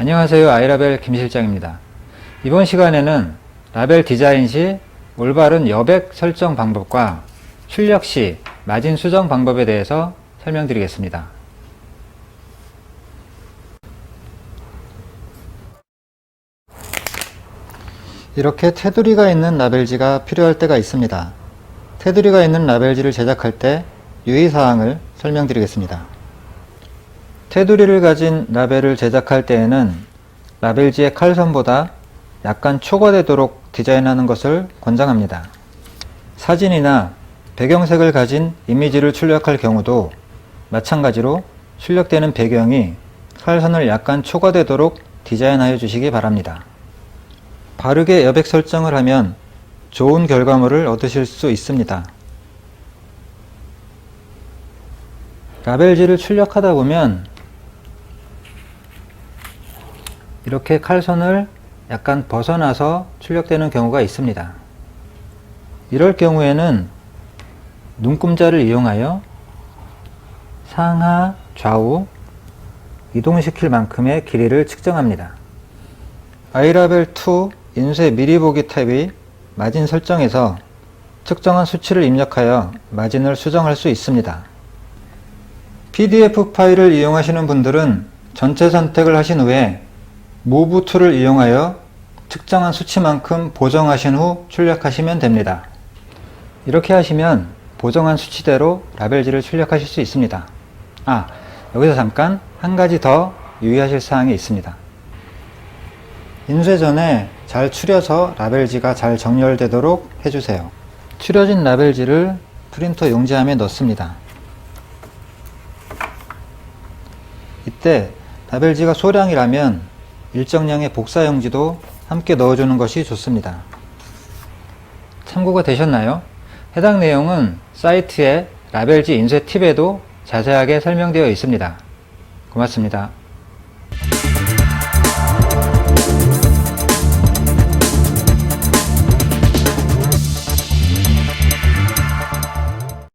안녕하세요. 아이라벨 김 실장입니다. 이번 시간에는 라벨 디자인 시 올바른 여백 설정 방법과 출력 시 마진 수정 방법에 대해서 설명드리겠습니다. 이렇게 테두리가 있는 라벨지가 필요할 때가 있습니다. 테두리가 있는 라벨지를 제작할 때 유의사항을 설명드리겠습니다. 테두리를 가진 라벨을 제작할 때에는 라벨지의 칼선보다 약간 초과되도록 디자인하는 것을 권장합니다. 사진이나 배경색을 가진 이미지를 출력할 경우도 마찬가지로 출력되는 배경이 칼선을 약간 초과되도록 디자인하여 주시기 바랍니다. 바르게 여백 설정을 하면 좋은 결과물을 얻으실 수 있습니다. 라벨지를 출력하다 보면 이렇게 칼선을 약간 벗어나서 출력되는 경우가 있습니다. 이럴 경우에는 눈금자를 이용하여 상하, 좌우 이동시킬 만큼의 길이를 측정합니다. 아이라벨 2 인쇄 미리 보기 탭의 마진 설정에서 특정한 수치를 입력하여 마진을 수정할 수 있습니다. PDF 파일을 이용하시는 분들은 전체 선택을 하신 후에 Move 툴을 이용하여 특정한 수치만큼 보정하신 후 출력하시면 됩니다. 이렇게 하시면 보정한 수치대로 라벨지를 출력하실 수 있습니다. 아, 여기서 잠깐 한 가지 더 유의하실 사항이 있습니다. 인쇄 전에 잘 추려서 라벨지가 잘 정렬되도록 해주세요. 추려진 라벨지를 프린터 용지함에 넣습니다. 이때 라벨지가 소량이라면 일정량의 복사용지도 함께 넣어주는 것이 좋습니다. 참고가 되셨나요? 해당 내용은 사이트의 라벨지 인쇄 팁에도 자세하게 설명되어 있습니다. 고맙습니다.